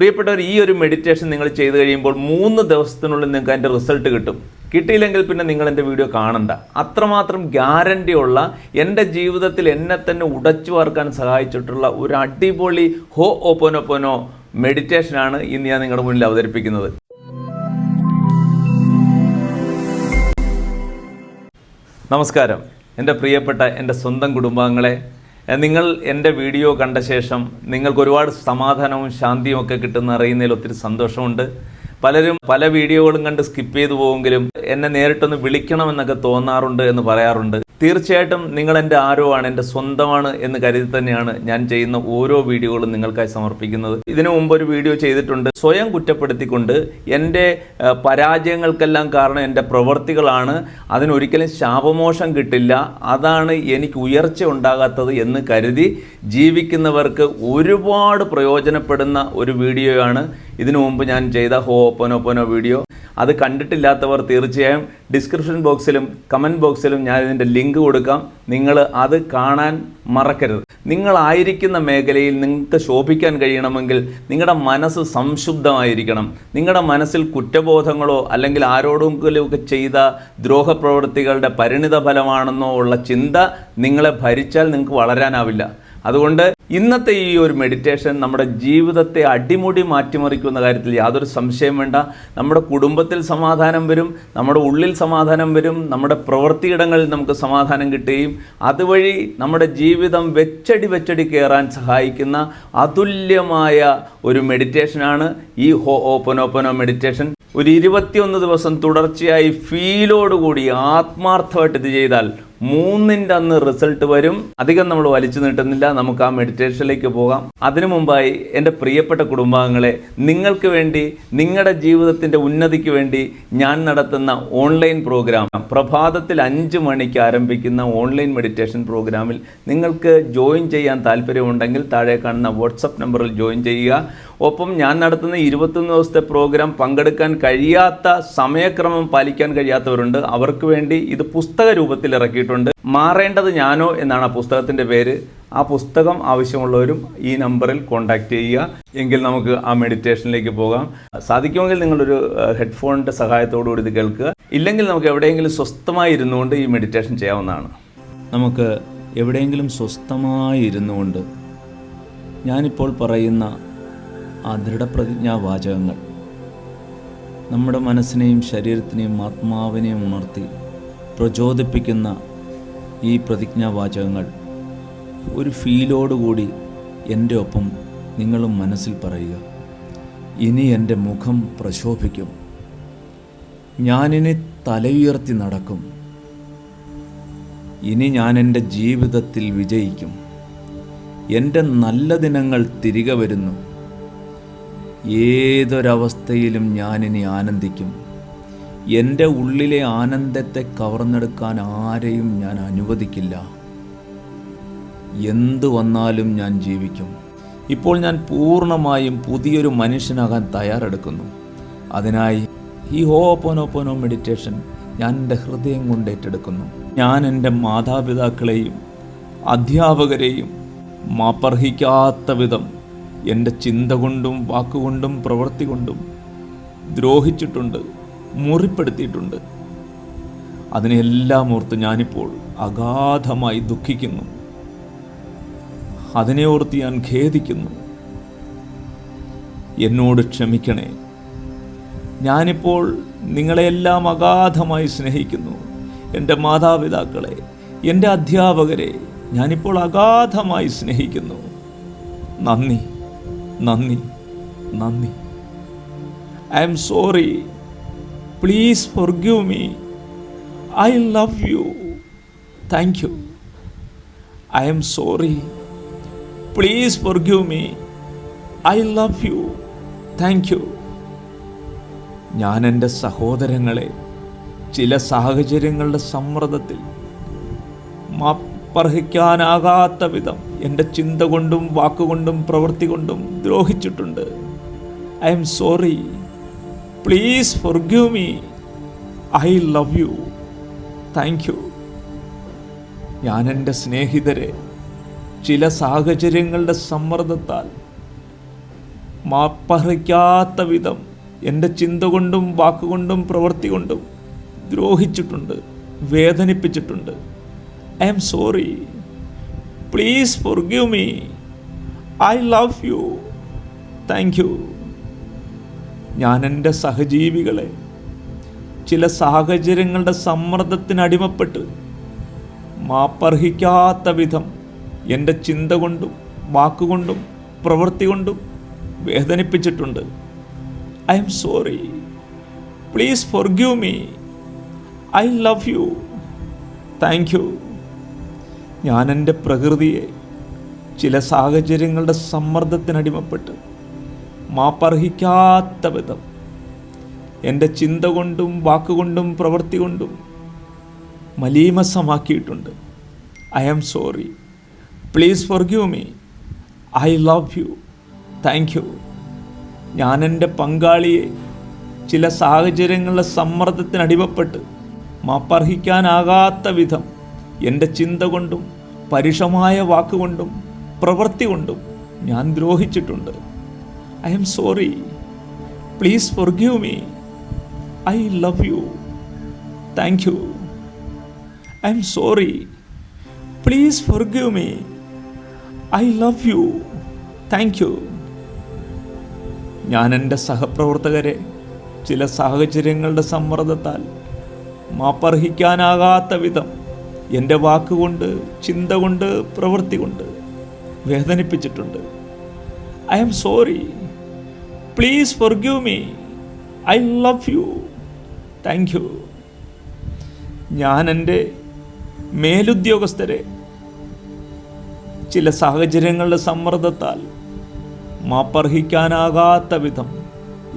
പ്രിയപ്പെട്ടവർ ഈ ഒരു മെഡിറ്റേഷൻ നിങ്ങൾ ചെയ്ത് കഴിയുമ്പോൾ മൂന്ന് ദിവസത്തിനുള്ളിൽ നിങ്ങൾക്ക് അതിന്റെ റിസൾട്ട് കിട്ടും. കിട്ടിയില്ലെങ്കിൽ പിന്നെ നിങ്ങൾ എന്റെ വീഡിയോ കാണണ്ട. അത്രമാത്രം ഗ്യാരണ്ടി ഉള്ള എന്റെ ജീവിതത്തിൽ എന്നെ തന്നെ ഉടച്ചു വാർക്കാൻ സഹായിച്ചിട്ടുള്ള ഒരു അടിപൊളി ഹോ ഓപ്പോനോപ്പോനോ മെഡിറ്റേഷനാണ് ഇന്ന് ഞാൻ നിങ്ങളുടെ മുന്നിൽ അവതരിപ്പിക്കുന്നത്. നമസ്കാരം. എന്റെ പ്രിയപ്പെട്ട എന്റെ സ്വന്തം കുടുംബാംഗങ്ങളെ നിങ്ങൾ എന്റെ വീഡിയോ കണ്ട ശേഷം നിങ്ങൾക്ക് ഒരുപാട് സമാധാനവും ശാന്തിയും ഒക്കെ കിട്ടുന്ന അറിയുന്നതിൽ ഒത്തിരി സന്തോഷമുണ്ട്. പലരും പല വീഡിയോകളും കണ്ട് സ്കിപ്പ് ചെയ്തു പോകുമെങ്കിലും എന്നെ നേരിട്ടൊന്ന് വിളിക്കണമെന്നൊക്കെ തോന്നാറുണ്ട് എന്ന് പറയാറുണ്ട്. തീർച്ചയായിട്ടും നിങ്ങൾ എന്റെ ആരോ ആണ് എന്റെ സ്വന്തമാണ് എന്ന് കരുതി തന്നെയാണ് ഞാൻ ചെയ്യുന്ന ഓരോ വീഡിയോകളും നിങ്ങൾക്കായി സമർപ്പിക്കുന്നത്. ഇതിനു മുമ്പ് ഒരു വീഡിയോ ചെയ്തിട്ടുണ്ട്. സ്വയം കുറ്റപ്പെടുത്തിക്കൊണ്ട് എന്റെ പരാജയങ്ങൾക്കെല്ലാം കാരണം എന്റെ പ്രവൃത്തികളാണ് അതിനൊരിക്കലും ശാപമോഷം കിട്ടില്ല. അതാണ് എനിക്ക് ഉയർച്ച ഉണ്ടാകാത്തത് എന്ന് കരുതി ജീവിക്കുന്നവർക്ക് ഒരുപാട് പ്രയോജനപ്പെടുന്ന ഒരു വീഡിയോയാണ് ഇതിനു മുമ്പ് ഞാൻ ചെയ്ത ഹോ ഓപ്പനോപ്പനോ വീഡിയോ അത് കണ്ടിട്ടില്ലാത്തവർ തീർച്ചയായും ഡിസ്ക്രിപ്ഷൻ ബോക്സിലും കമന്റ് ബോക്സിലും ഞാൻ ഇതിന്റെ ലിങ്ക് കൊടുക്കാം. നിങ്ങൾ അത് കാണാൻ മറക്കരുത്. നിങ്ങളായിരിക്കുന്ന മേഖലയിൽ നിങ്ങൾക്ക് ശോഭിക്കാൻ കഴിയണമെങ്കിൽ നിങ്ങളുടെ മനസ്സ് സംശുദ്ധമായിരിക്കണം നിങ്ങളുടെ മനസ്സിൽ കുറ്റബോധങ്ങളോ അല്ലെങ്കിൽ ആരോടെങ്കിലും ഒക്കെ ചെയ്ത ദ്രോഹപ്രവൃത്തികളുടെ പരിണിത ഫലമാണെന്നോ ഉള്ള ചിന്ത നിങ്ങളെ ഭരിച്ചാൽ നിങ്ങൾക്ക് വളരാനാവില്ല. അതുകൊണ്ട് ഇന്നത്തെ ഈ ഒരു മെഡിറ്റേഷൻ നമ്മുടെ ജീവിതത്തെ അടിമുടി മാറ്റിമറിക്കുന്ന കാര്യത്തിൽ യാതൊരു സംശയം വേണ്ട. നമ്മുടെ കുടുംബത്തിൽ സമാധാനം വരും നമ്മുടെ ഉള്ളിൽ സമാധാനം വരും നമ്മുടെ പ്രവൃത്തിയിടങ്ങളിൽ നമുക്ക് സമാധാനം കിട്ടുകയും അതുവഴി നമ്മുടെ ജീവിതം വെച്ചടി വെച്ചടി കയറാൻ സഹായിക്കുന്ന അതുല്യമായ ഒരു മെഡിറ്റേഷനാണ് ഈ ഹോ ഓപ്പനോപ്പനോ മെഡിറ്റേഷൻ ഒരു ഇരുപത്തിയൊന്ന് ദിവസം തുടർച്ചയായി ഫീലോടുകൂടി ആത്മാർത്ഥമായിട്ട് ഇത് ചെയ്താൽ മൂന്നിന്റെ അന്ന് റിസൾട്ട് വരും. അധികം നമ്മൾ വലിച്ചു നീട്ടുന്നില്ല. നമുക്ക് ആ മെഡിറ്റേഷനിലേക്ക് പോകാം. അതിനു മുമ്പായി എന്റെ പ്രിയപ്പെട്ട കുടുംബാംഗങ്ങളെ നിങ്ങൾക്ക് വേണ്ടി നിങ്ങളുടെ ജീവിതത്തിന്റെ ഉന്നതിക്ക് വേണ്ടി ഞാൻ നടത്തുന്ന ഓൺലൈൻ പ്രോഗ്രാം. പ്രഭാതത്തിൽ അഞ്ച് മണിക്ക് ആരംഭിക്കുന്ന ഓൺലൈൻ മെഡിറ്റേഷൻ പ്രോഗ്രാമിൽ നിങ്ങൾക്ക് ജോയിൻ ചെയ്യാൻ താല്പര്യമുണ്ടെങ്കിൽ താഴെ കാണുന്ന വാട്സപ്പ് നമ്പറിൽ ജോയിൻ ചെയ്യുക. ഒപ്പം ഞാൻ നടത്തുന്ന ഇരുപത്തൊന്ന് ദിവസത്തെ പ്രോഗ്രാം പങ്കെടുക്കാൻ കഴിയാത്ത സമയക്രമം പാലിക്കാൻ കഴിയാത്തവരുണ്ട്. അവർക്ക് വേണ്ടി ഇത് പുസ്തക രൂപത്തിൽ ഇറക്കിയിട്ടുണ്ട്. മാറേണ്ടത് ഞാനോ എന്നാണ് ആ പുസ്തകത്തിന്റെ പേര്. ആ പുസ്തകം ആവശ്യമുള്ളവരും ഈ നമ്പറിൽ കോൺടാക്റ്റ് ചെയ്യുക. എങ്കിൽ നമുക്ക് ആ മെഡിറ്റേഷനിലേക്ക് പോകാം. സാധിക്കുമെങ്കിൽ നിങ്ങളൊരു ഹെഡ്ഫോണിന്റെ സഹായത്തോടുകൂടി ഇത് കേൾക്കുക. ഇല്ലെങ്കിൽ നമുക്ക് എവിടെയെങ്കിലും സ്വസ്ഥമായി ഇരുന്നുകൊണ്ട് ഈ മെഡിറ്റേഷൻ ചെയ്യാവുന്നതാണ്. നമുക്ക് എവിടെയെങ്കിലും സ്വസ്ഥമായി ഇരുന്നുകൊണ്ട് ഞാനിപ്പോൾ പറയുന്ന ആ ദൃഢപ്രതിജ്ഞാവാചകങ്ങൾ നമ്മുടെ മനസ്സിനെയും ശരീരത്തിനെയും ആത്മാവിനെയും ഉണർത്തി പ്രചോദിപ്പിക്കുന്ന ഈ പ്രതിജ്ഞാവാചകങ്ങൾ ഒരു ഫീലോടുകൂടി എന്റെ ഒപ്പം നിങ്ങളും മനസ്സിൽ പറയുക. ഇനി എന്റെ മുഖം പ്രശോഭിക്കും. ഞാനിനി തലയുയർത്തി നടക്കും. ഇനി ഞാൻ എന്റെ ജീവിതത്തിൽ വിജയിക്കും. എന്റെ നല്ല ദിനങ്ങൾ തിരികെ വരുന്നു. ഏതൊരവസ്ഥയിലും ഞാനിനി ആനന്ദിക്കും. എന്റെ ഉള്ളിലെ ആനന്ദത്തെ കവർന്നെടുക്കാൻ ആരെയും ഞാൻ അനുവദിക്കില്ല. എന്തു വന്നാലും ഞാൻ ജീവിക്കും. ഇപ്പോൾ ഞാൻ പൂർണമായും പുതിയൊരു മനുഷ്യനാകാൻ തയ്യാറെടുക്കുന്നു. അതിനായി ഈ ഹോപ്പോനോപ്പോനോ മെഡിറ്റേഷൻ ഞാൻ എന്റെ ഹൃദയം കൊണ്ട് ഏറ്റെടുക്കുന്നു. ഞാൻ എന്റെ മാതാപിതാക്കളെയും അധ്യാപകരെയും മാപ്പർഹിക്കാത്ത വിധം എന്റെ ചിന്ത കൊണ്ടും വാക്കുകൊണ്ടും പ്രവൃത്തി കൊണ്ടും ദ്രോഹിച്ചിട്ടുണ്ട് മുറിപ്പെടുത്തിയിട്ടുണ്ട്. അതിനെല്ലാം ഓർത്ത് ഞാനിപ്പോൾ അഗാധമായി ദുഃഖിക്കുന്നു. അതിനെ ഓർത്ത് ഞാൻ ഖേദിക്കുന്നു. എന്നോട് ക്ഷമിക്കണേ. ഞാനിപ്പോൾ നിങ്ങളെയെല്ലാം അഗാധമായി സ്നേഹിക്കുന്നു. എന്റെ മാതാപിതാക്കളെ എന്റെ അധ്യാപകരെ ഞാനിപ്പോൾ അഗാധമായി സ്നേഹിക്കുന്നു. നന്ദി. നന്ദി. നന്ദി. I'm sorry please forgive me I love you thank you I'm sorry please forgive me I love you thank you ഞാൻ എന്റെ സഹോദരങ്ങളെ ചില സാഹചര്യങ്ങളുടെ സമ്മർദ്ദത്തിൽ മാപ്പർഹിക്കാനാകാത്ത വിധം എന്റെ ചിന്ത കൊണ്ടും വാക്കുകൊണ്ടും പ്രവൃത്തി കൊണ്ടും ദ്രോഹിച്ചിട്ടുണ്ട്. I'm sorry please forgive me I love you thank you ഞാൻ എന്റെ സ്നേഹിതരെ ചില സാഹചര്യങ്ങളുടെ സമ്മർദ്ദത്താൽ മാപ്പറിക്കാത്ത വിധം എന്റെ ചിന്ത കൊണ്ടും വാക്കുകൊണ്ടും പ്രവൃത്തി കൊണ്ടും ദ്രോഹിച്ചിട്ടുണ്ട് വേദനിപ്പിച്ചിട്ടുണ്ട്. I'm sorry please forgive me I love you thank you ഞാൻ എന്റെ സഹജീവികളെ ചില സാഹചര്യങ്ങളുടെ സമ്മർദ്ദത്തിന് അടിമപ്പെട്ട് മാപ്പർഹിക്കാത്ത വിധം എന്റെ ചിന്ത കൊണ്ടും വാക്കുകൊണ്ടും പ്രവൃത്തി കൊണ്ടും വേദനിപ്പിച്ചിട്ടുണ്ട്. I'm sorry please forgive me I love you thank you ഞാൻ എന്റെ പ്രകൃതിയെ ചില സാഹചര്യങ്ങളുടെ സമ്മർദ്ദത്തിനടിമപ്പെട്ട് മാപ്പർഹിക്കാത്ത വിധം എന്റെ ചിന്ത കൊണ്ടും വാക്കുകൊണ്ടും പ്രവൃത്തി കൊണ്ടും മലീമസമാക്കിയിട്ടുണ്ട്. I am sorry please for forgive me I love you thank you ഞാൻ എന്റെ പങ്കാളിയെ ചില സാഹചര്യങ്ങളുടെ സമ്മർദ്ദത്തിനടിമപ്പെട്ട് മാപ്പർഹിക്കാനാകാത്ത വിധം എന്റെ ചിന്ത കൊണ്ടും പരുഷമായ വാക്കുകൊണ്ടും പ്രവൃത്തി കൊണ്ടും ഞാൻ ദ്രോഹിച്ചിട്ടുണ്ട്. I'm sorry please forgive me I love you thank you I'm sorry please forgive me I love you thank you ഞാൻ എന്റെ സഹപ്രവർത്തകരെ ചില സാഹചര്യങ്ങളുടെ സമ്മർദ്ദത്താൽ മാപ്പർഹിക്കാനാകാത്ത വിധം എന്റെ വാക്കുകൊണ്ട് ചിന്ത കൊണ്ട് പ്രവൃത്തി കൊണ്ട് വേദനിപ്പിച്ചിട്ടുണ്ട്. I'm sorry. Please forgive me. I love you. Thank you. ഞാൻ എന്റെ മേലുദ്യോഗസ്ഥരെ ചില സാഹചര്യങ്ങളുടെ സമ്മർദ്ദത്താൽ മാപ്പർഹിക്കാനാകാത്ത വിധം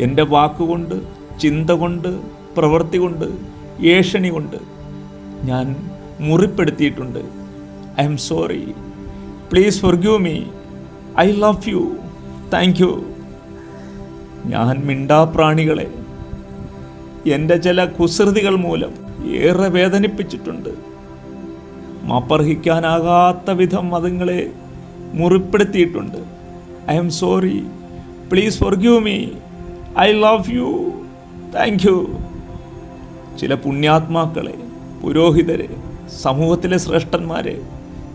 എന്റെ വാക്കുകൊണ്ട് ചിന്ത കൊണ്ട് പ്രവൃത്തി കൊണ്ട് ഏഷണി കൊണ്ട് ഞാൻ മുറിപ്പെടുത്തിയിട്ടുണ്ട്. I'm sorry please forgive me I love you thank you ഞാൻ മിണ്ടാപ്രാണികളെ എന്റെ ചില കുസൃതികൾ മൂലം ഏറെ വേദനിപ്പിച്ചിട്ടുണ്ട്. മാപ്പർഹിക്കാനാകാത്ത വിധം അതുങ്ങളെ മുറിപ്പെടുത്തിയിട്ടുണ്ട്. I'm sorry please forgive me I love you thank you ചില പുണ്യാത്മാക്കളെ പുരോഹിതരെ സമൂഹത്തിലെ ശ്രേഷ്ഠന്മാരെ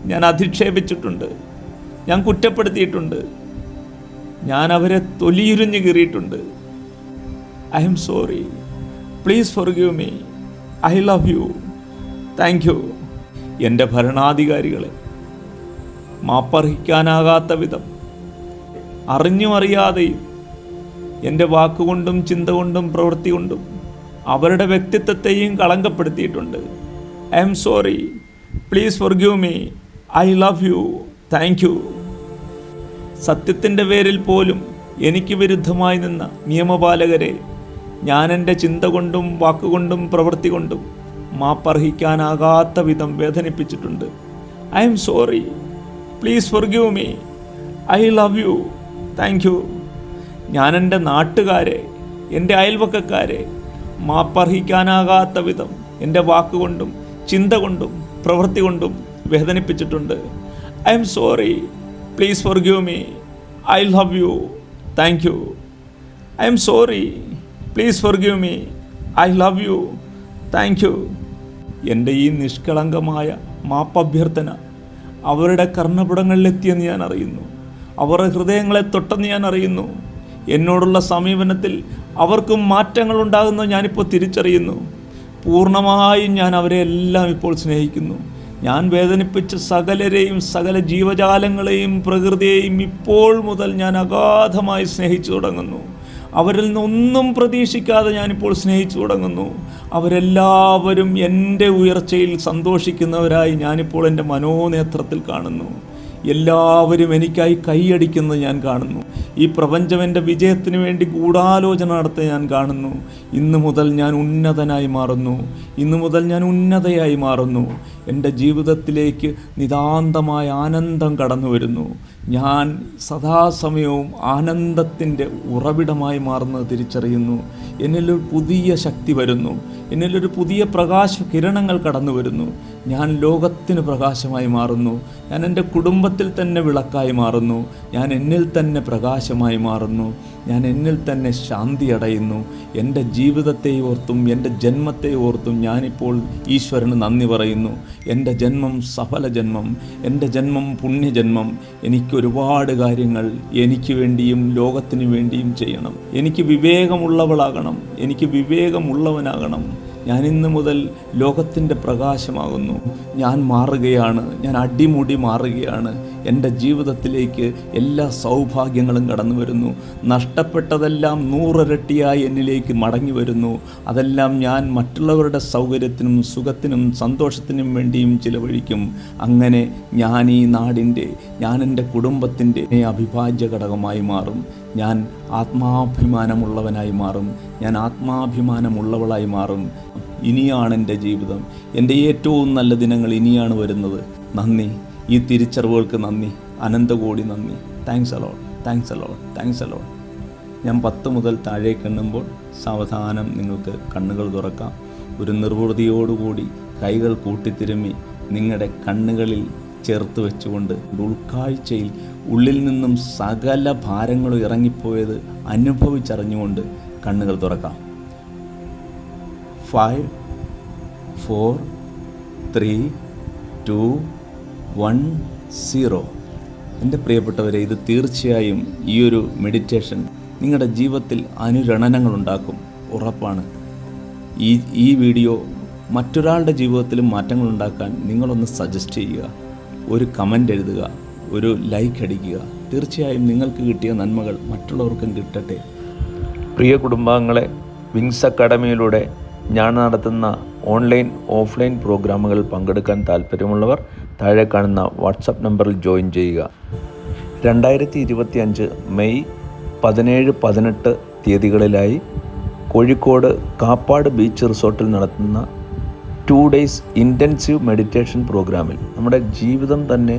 ഞാൻ അധിക്ഷേപിച്ചിട്ടുണ്ട്. ഞാൻ കുറ്റപ്പെടുത്തിയിട്ടുണ്ട്. ഞാൻ അവരെ തൊലിയിരിഞ്ഞ് കീറിയിട്ടുണ്ട്. I'm sorry. Please for forgive me. I love you. Thank you. എന്റെ ഭരണാധികാരികളെ മാപ്പർഹിക്കാനാകാത്ത വിധം അറിഞ്ഞും അറിയാതെയും എന്റെ വാക്കുകൊണ്ടും ചിന്ത കൊണ്ടും പ്രവൃത്തി കൊണ്ടും അവരുടെ വ്യക്തിത്വത്തെയും കളങ്കപ്പെടുത്തിയിട്ടുണ്ട്. I'm sorry please forgive me I love you thank you സത്യത്തിന്റെ പേരിൽ പോലും എനിക്ക് വിരുദ്ധമായി നിന്ന നിയമപാലകരെ ഞാൻ എന്റെ ചിന്ത കൊണ്ടും വാക്കുകൊണ്ടും പ്രവൃത്തി കൊണ്ടും മാപ്പർഹിക്കാനാകാത്ത വിധം വേദനിപ്പിച്ചിട്ടുണ്ട്. I'm sorry please forgive me I love you thank you ഞാൻ എന്റെ നാട്ടുകാരെ എന്റെ അയൽവക്കക്കാരെ മാപ്പർഹിക്കാനാകാത്ത വിധം എന്റെ വാക്കുകൊണ്ടും ചിന്ത കൊണ്ടും പ്രവൃത്തി കൊണ്ടും വേദനിപ്പിച്ചിട്ടുണ്ട്. I'm sorry please forgive me I love you thank you I'm sorry please forgive me I love you thank you എന്റെ ഈ നിഷ്കളങ്കമായ മാപ്പഭ്യർത്ഥന അവരുടെ കർണപുടങ്ങളിലെത്തിയെന്ന് ഞാൻ അറിയുന്നു. അവരുടെ ഹൃദയങ്ങളെ തൊട്ടെന്ന് ഞാൻ അറിയുന്നു. എന്നോടുള്ള സമീപനത്തിൽ അവർക്കും മാറ്റങ്ങൾ ഉണ്ടാകുന്നത് ഞാനിപ്പോൾ തിരിച്ചറിയുന്നു. പൂർണമായും ഞാൻ അവരെ എല്ലാം ഇപ്പോൾ സ്നേഹിക്കുന്നു. ഞാൻ വേദനിപ്പിച്ച സകലരെയും സകല ജീവജാലങ്ങളെയും പ്രകൃതിയെയും ഇപ്പോൾ മുതൽ ഞാൻ അഗാധമായി സ്നേഹിച്ചു തുടങ്ങുന്നു. അവരിൽ നിന്നൊന്നും പ്രതീക്ഷിക്കാതെ ഞാനിപ്പോൾ സ്നേഹിച്ചു തുടങ്ങുന്നു. അവരെല്ലാവരും എന്റെ ഉയർച്ചയിൽ സന്തോഷിക്കുന്നവരായി ഞാനിപ്പോൾ എന്റെ മനോനേത്രത്തിൽ കാണുന്നു. എല്ലാവരും എനിക്കായി കൈയടിക്കുന്നത് ഞാൻ കാണുന്നു. ഈ പ്രപഞ്ചം എന്റെ വിജയത്തിന് വേണ്ടി ഗൂഢാലോചന നടത്തി ഞാൻ കാണുന്നു. ഇന്നു മുതൽ ഞാൻ ഉന്നതനായി മാറുന്നു. ഇന്നു മുതൽ ഞാൻ ഉന്നതയായി മാറുന്നു. എന്റെ ജീവിതത്തിലേക്ക് നിതാന്തമായ ആനന്ദം കടന്നു വരുന്നു. ഞാൻ സദാസമയവും ആനന്ദത്തിന്റെ ഉറവിടമായി മാറുന്നത് തിരിച്ചറിയുന്നു. എന്നിലൊരു പുതിയ ശക്തി വരുന്നു. എന്നിലൊരു പുതിയ പ്രകാശ കിരണങ്ങൾ കടന്നു വരുന്നു. ഞാൻ ലോകത്തിന് പ്രകാശമായി മാറുന്നു. ഞാൻ എന്റെ കുടുംബത്തിൽ തന്നെ വിളക്കായി മാറുന്നു. ഞാൻ എന്നിൽ തന്നെ പ്രകാശമായി മാറുന്നു. ഞാൻ എന്നിൽ തന്നെ ശാന്തി അടയുന്നു. എന്റെ ജീവിതത്തെ ഓർത്തും എന്റെ ജന്മത്തെ ഓർത്തും ഞാനിപ്പോൾ ഈശ്വരന് നന്ദി പറയുന്നു. എന്റെ ജന്മം സഫല ജന്മം എന്റെ ജന്മം പുണ്യജന്മം. എനിക്ക് ഒരുപാട് കാര്യങ്ങൾ എനിക്ക് വേണ്ടിയും ലോകത്തിന് വേണ്ടിയും ചെയ്യണം. എനിക്ക് വിവേകമുള്ളവളാകണം. എനിക്ക് വിവേകമുള്ളവനാകണം. ഞാൻ ഇന്ന് മുതൽ ലോകത്തിന്റെ പ്രകാശമാകുന്നു. ഞാൻ മാറുകയാണ്. ഞാൻ അടിമുടി മാറുകയാണ്. എന്റെ ജീവിതത്തിലേക്ക് എല്ലാ സൗഭാഗ്യങ്ങളും കടന്നു വരുന്നു. നഷ്ടപ്പെട്ടതെല്ലാം നൂറിരട്ടിയായി എന്നിലേക്ക് മടങ്ങി വരുന്നു. അതെല്ലാം ഞാൻ മറ്റുള്ളവരുടെ സൗകര്യത്തിനും സുഖത്തിനും സന്തോഷത്തിനും വേണ്ടിയും ചിലവഴിക്കും. അങ്ങനെ ഞാൻ ഈ നാടിന്റെ ഞാൻ എന്റെ കുടുംബത്തിന്റെ അവിഭാജ്യ ഘടകമായി മാറും. ഞാൻ ആത്മാഭിമാനമുള്ളവനായി മാറും. ഞാൻ ആത്മാഭിമാനമുള്ളവളായി മാറും. ഇനിയാണ് എന്റെ ജീവിതം. എന്റെ ഏറ്റവും നല്ല ദിനങ്ങൾ ഇനിയാണ് വരുന്നത്. നന്ദി. ഈ തിരിച്ചറിവുകൾക്ക് നന്ദി. അനന്തകോടി നന്ദി. Thanks a lot thanks a lot thanks a lot ഞാൻ പത്ത് മുതൽ താഴെ എണ്ണുമ്പോൾ സാവധാനം നിങ്ങൾക്ക് കണ്ണുകൾ തുറക്കാം. ഒരു നിർവൃതിയോടുകൂടി കൈകൾ കൂട്ടിത്തിരുമ്മി നിങ്ങളുടെ കണ്ണുകളിൽ ചേർത്ത് വെച്ചുകൊണ്ട് ഉൾക്കാഴ്ചയിൽ ഉള്ളിൽ നിന്നും സകല ഭാരങ്ങളും ഇറങ്ങിപ്പോയത് അനുഭവിച്ചറിഞ്ഞുകൊണ്ട് കണ്ണുകൾ തുറക്കാം. Five four three two one zero. എന്റെ പ്രിയപ്പെട്ടവരെ ഇത് തീർച്ചയായും ഈ ഒരു മെഡിറ്റേഷൻ നിങ്ങളുടെ ജീവിതത്തിൽ അനുരണനങ്ങൾ ഉണ്ടാക്കും ഉറപ്പാണ്. ഈ ഈ വീഡിയോ മറ്റൊരാളുടെ ജീവിതത്തിലും മാറ്റങ്ങൾ ഉണ്ടാക്കാൻ നിങ്ങളൊന്ന് സജസ്റ്റ് ചെയ്യുക. ഒരു കമന്റ് എഴുതുക. ഒരു ലൈക്ക് അടിക്കുക. തീർച്ചയായും നിങ്ങൾക്ക് കിട്ടിയ നന്മകൾ മറ്റുള്ളവർക്കും കിട്ടട്ടെ. പ്രിയ കുടുംബാംഗങ്ങളെ വിങ്സ് അക്കാഡമിയിലൂടെ ഞാൻ നടത്തുന്ന ഓൺലൈൻ ഓഫ്ലൈൻ പ്രോഗ്രാമുകൾ പങ്കെടുക്കാൻ താൽപ്പര്യമുള്ളവർ താഴെ കാണുന്ന വാട്സപ്പ് നമ്പറിൽ ജോയിൻ ചെയ്യുക. രണ്ടായിരത്തി ഇരുപത്തി അഞ്ച് മെയ് പതിനേഴ് പതിനെട്ട് തീയതികളിലായി കോഴിക്കോട് കാപ്പാട് ബീച്ച് റിസോർട്ടിൽ നടത്തുന്ന ടു ഡേയ്സ് ഇന്റൻസീവ് മെഡിറ്റേഷൻ പ്രോഗ്രാമിൽ നമ്മുടെ ജീവിതം തന്നെ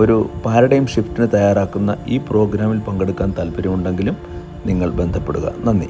ഒരു പാരഡൈം ഷിഫ്റ്റിന് തയ്യാറാക്കുന്ന ഈ പ്രോഗ്രാമിൽ പങ്കെടുക്കാൻ താല്പര്യമുണ്ടെങ്കിലും നിങ്ങൾ ബന്ധപ്പെടുക. നന്ദി.